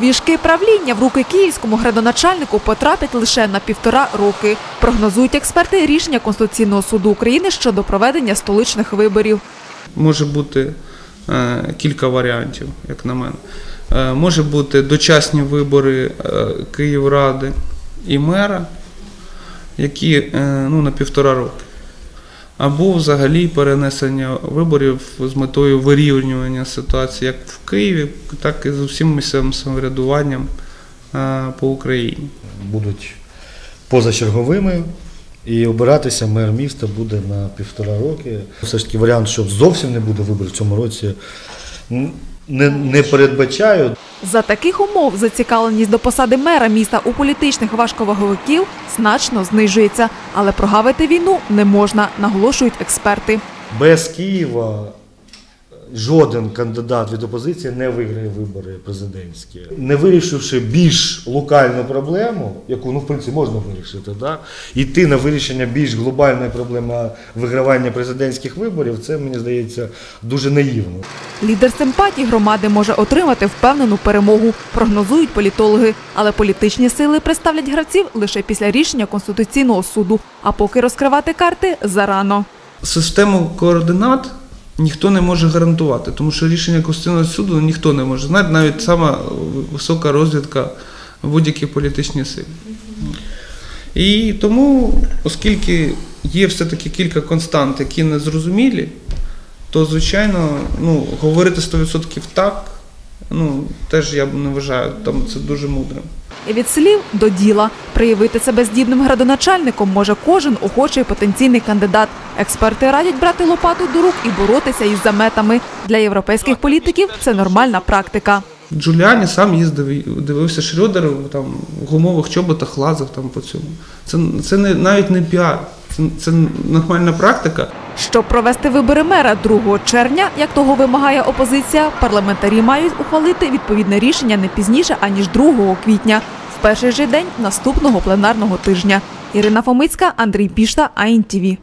Віжки правління в руки київському градоначальнику потрапять лише на півтора роки. Прогнозують експерти рішення Конституційного суду України щодо проведення столичних виборів. Може бути е, кілька варіантів, як на мене. Е, може бути дочасні вибори е, Київради і мера, які ну, на півтора роки. Або взагалі перенесення виборів з метою вирівнювання ситуації як в Києві, так і з усім місцевим самоврядуванням е, по Україні. будуть позачерговими. І обиратися мер міста буде на півтора роки. Все ж таки варіант, що зовсім не буде виборів в цьому році, не, не передбачаю. За таких умов зацікавленість до посади мера міста у політичних важковаговиків значно знижується, але прогавити війну не можна, наголошують експерти. Без Києва жоден кандидат від опозиції не виграє вибори президентські. Не вирішивши більш локальну проблему, яку ну в принципі можна вирішити, да? йти на вирішення більш глобальної проблеми вигравання президентських виборів, це мені здається дуже наївно. Лідер симпатій громади може отримати впевнену перемогу, прогнозують політологи. Але політичні сили представлять гравців лише після рішення Конституційного суду. А поки розкривати карти зарано. Систему координат ніхто не може гарантувати, тому що рішення Конституційного суду ніхто не може знати, навіть сама висока розвідка будь-які політичні сили. І тому, оскільки є все-таки кілька констант, які не зрозумілі, то, звичайно, ну, говорити 100% так, ну, теж я б не вважаю, там це дуже мудрим. І від слів до діла проявити себе здібним градоначальником може кожен охочий потенційний кандидат. Експерти радять брати лопату до рук і боротися із заметами. Для європейських політиків це нормальна практика. Джуліані сам їздив, дивився Шрёдер, там в гумових чоботах лазив там по цьому. Це, це не, навіть не піар, це, це нормальна практика. Щоб провести вибори мера 2 червня, як того вимагає опозиція, парламентарі мають ухвалити відповідне рішення не пізніше аніж 2 квітня, в перший же день наступного пленарного тижня. Ірина Фомицька, Андрій Пішта, АІНТІВІ.